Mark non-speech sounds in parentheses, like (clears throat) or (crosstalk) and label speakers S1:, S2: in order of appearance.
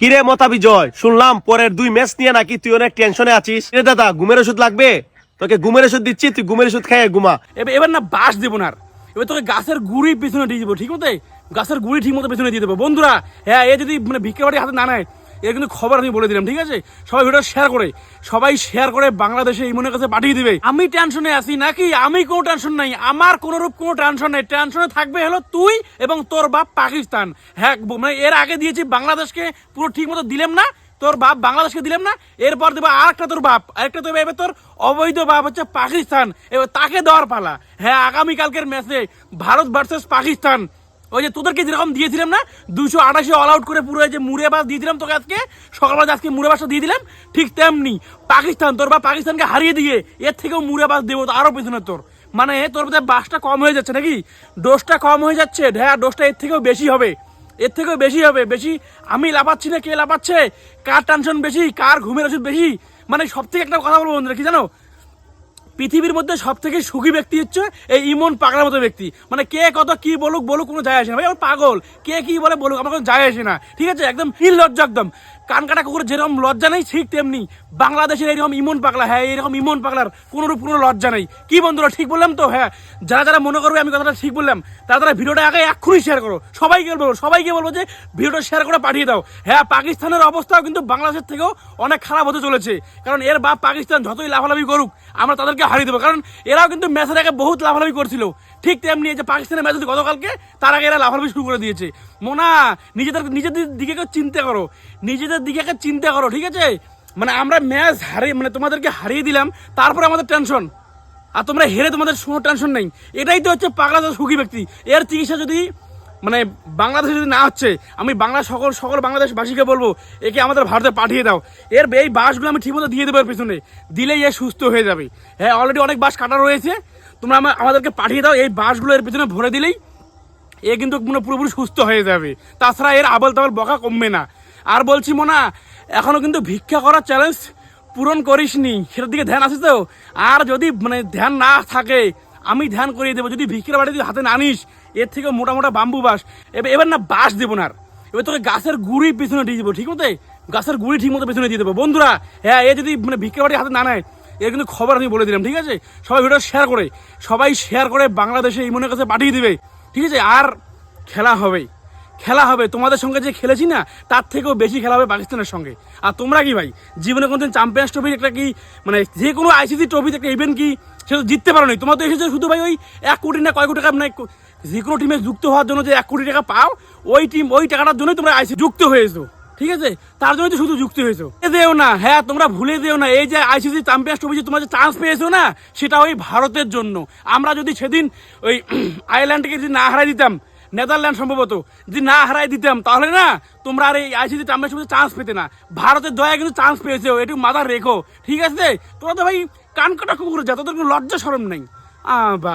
S1: কিরে মতা বিজয়? শুনলাম পরের দুই ম্যাচ নিয়ে নাকি তুই অনেক টেনশনে আছিস। রে দাদা, ঘুমের ওষুধ লাগবে? তোকে ঘুমের ওষুধ দিচ্ছি, তুই ঘুমের ওষুধ খাই ঘুমা।
S2: এবার না বাস দিব না এবার তোকে গাছের গুড়ি পিছনে দিয়ে দিব, ঠিক মতো গাছের গুড়ি ঠিক মতো পিছনে দিয়ে দেবো। বন্ধুরা হ্যাঁ এ যদি মানে ভিক্ষাবাড়ি হাতে না নেয় এর কিন্তু খবর আমি বলে দিলাম, ঠিক আছে? সবাই ভিডিও শেয়ার করে, সবাই শেয়ার করে বাংলাদেশে ইমনের কাছে পাঠিয়ে দিবে। আমি টেনশনে আছি নাকি? আমি কোনো টেনশন নাই। আমার কোনো রূপ কোনো টেনশন নেই। টেনশনে থাকবে হলো তুই এবং তোর বাপ পাকিস্তান। হ্যাঁ মানে এর আগে দিয়েছি, বাংলাদেশকে পুরো ঠিক মতো দিলাম না। তোর বাপ বাংলাদেশকে দিলাম না। এরপর দেবো আর একটা তোর বাপ। আরেকটা দেবো এবার তোর অবৈধ বাপ হচ্ছে পাকিস্তান। এবার তাকে দেওয়ার পালা। হ্যাঁ আগামীকালকের ম্যাচে ভারত ভার্সেস পাকিস্তান। ওই যে তোদেরকে যেরকম দিয়েছিলাম না দুশো আঠাশি অল আউট করে পুরো যে মুড়ে বাস দিয়ে দিলাম তোকে আজকে, সকালবেলা আজকে মুড়ে বাসটা দিয়ে দিলাম, ঠিক তেমনি পাকিস্তান, তোর বা পাকিস্তানকে হারিয়ে দিয়ে এর থেকেও মুড়ে বাস দেবো তো আরও পেছনে তোর। মানে তোর বোধহয় বাসটা কম হয়ে যাচ্ছে নাকি? ডোজটা কম হয়ে যাচ্ছে হ্যাঁ ডোজটা এর থেকেও বেশি হবে। এর থেকেও বেশি হবে, বেশি আমি লাফাচ্ছি না, কে লাফাচ্ছে? কার টেনশন বেশি? কার ঘুমের ওষুধ বেশি? মানে সব থেকে একটা কথা বলব বন্ধুরা, কি জানো? পৃথিবীর মধ্যে সব থেকে সুখী ব্যক্তি হচ্ছে এই ইমন পাগলার মতো ব্যক্তি। মানে কে কত কি বলুক বলুক কোনো যায় আসে না। ভাই পাগল। কে কি বলে বলুক, আমার কোনো যায় আসে না। ঠিক আছে? একদম নির্লজ্জ একদম। কান কাটা কুকুর যেরকম লজ্জা নেই, ঠিক তেমনি বাংলাদেশের এইরকম ইমন পাগলা হ্যাঁ এরকম ইমন পাগলার কোনো রূপ, কোনো লজ্জা নেই। কি বন্ধুরা, ঠিক বললাম তো? হ্যাঁ যারা যারা মনে করবে আমি কথাটা ঠিক বললাম, তারা তারা ভিডিওটা আগে এক্ষুনি শেয়ার করো। সবাইকে বলব সবাইকে বলব যে ভিডিওটা শেয়ার করে পাঠিয়ে দাও। হ্যাঁ পাকিস্তানের অবস্থাও কিন্তু বাংলাদেশের থেকেও অনেক খারাপ হতে চলেছে। কারণ এর বাপ পাকিস্তান যতই লাফালাফি করুক, আমরা তাদেরকে হারিয়ে দেবো। কারণ এরাও কিন্তু ম্যাচের আগে বহুত লাফালাফি করছিল। ঠিক তেমনি যে পাকিস্তানের ম্যাচ হচ্ছে গতকালকে, তার আগে এরা লাফালাফি শুরু করে দিয়েছে। মোনা, নিজেদের নিজেদের দিকে চিন্তা করো। নিজেদের দিকে চিন্তা করো, ঠিক আছে? মানে আমরা ম্যাচ হারিয়ে মানে তোমাদেরকে হারিয়ে দিলাম, তারপরে আমাদের টেনশন আর তোমরা হেরে তোমাদের কোনো টেনশন নেই। এটাই তো হচ্ছে পাগলা সুখী ব্যক্তি। এর চিকিৎসা যদি মানে বাংলাদেশে যদি না হচ্ছে, আমি বাংলা সকল সকল বাংলাদেশবাসীকে বলব, একে আমাদের ভারতে পাঠিয়ে দাও। এর এই বাসগুলো আমি ঠিকমতো দিয়ে দেবো এর পিছনে। দিলেই এ সুস্থ হয়ে যাবে। হ্যাঁ অলরেডি অনেক বাস কাটা রয়েছে। তোমরা আমা- আমাদেরকে পাঠিয়ে দাও, এই বাসগুলো এর পিছনে ভরে দিলেই এ কিন্তু মানে পুরোপুরি সুস্থ হয়ে যাবে। তাছাড়া এর আবল তাবল বকা কমবে না। আর বলছি, মোনা এখনও কিন্তু ভিক্ষা করার চ্যালেঞ্জ পূরণ করিসনি। সেটার দিকে ধ্যান আছে তো? আর যদি মানে ধ্যান না থাকে, আমি ধ্যান করিয়ে দেবো। যদি ভিক্ষার বাড়ি যদি হাতে না নিস এর থেকে মোটা মোটা বাম্বু বাস। এবার এবার না বাস দেবো না এবার তোকে গাছের গুড়ি পিছনে দিয়ে দেবো, ঠিক মতো গাছের গুড়ি ঠিক মতো পিছনে দিয়ে দেবো। বন্ধুরা হ্যাঁ এ যদি মানে ভিক্ষার বাড়ি হাতে না নেয়, এর কিন্তু খবর আমি বলে দিলাম, ঠিক আছে? সবাই ভিডিও শেয়ার করে, সবাই শেয়ার করে বাংলাদেশে ইমনের কাছে পাঠিয়ে দিবে, ঠিক আছে? আর খেলা হবে। খেলা হবে। তোমাদের সঙ্গে যে খেলেছি না, তার থেকেও বেশি খেলা হবে পাকিস্তানের সঙ্গে। আর তোমরা কি ভাই, জীবনে কোনদিন চ্যাম্পিয়ন্স ট্রফির একটা কি মানে যে কোনো আইসিসি ট্রফিতে একটা ইভেন্ট কি সেটা জিততে পারো নি। তোমরা তো এসেছে শুধু ভাই ওই এক কোটি না কয় কোটি টাকা মানে যে কোনো টিমে যুক্ত হওয়ার জন্য যে এক কোটি টাকা পাও, ওই টিম ওই টাকাটার জন্যই তোমরা আইসি যুক্ত হয়েছো। ঠিক আছে? তার জন্য তো শুধু যুক্ত হয়েছো। দেও না হ্যাঁ তোমরা ভুলে দেও না, এই যে আইসিসি চ্যাম্পিয়ন্স ট্রফি তোমরা যে চান্স পেয়েছ না, সেটা ওই ভারতের জন্য। আমরা যদি সেদিন ওই (clears throat) আয়ারল্যান্ডকে যদি না হারাই দিতাম নেদারল্যান্ড সম্ভবত, যদি না হারাই দিতাম, তাহলে না, তোমরা আর এই আইসিসি চ্যাম্পিয়ন্স ট্রফিতে চান্স পেতে না। ভারতের দয়া কিন্তু চান্স পেয়েছ একটু মাথা রেখো। ঠিক আছে? তোমরা তো ভাই কান কাটা কুকুর যা, তোদের কোনো লজ্জা সরম নেই। বাল।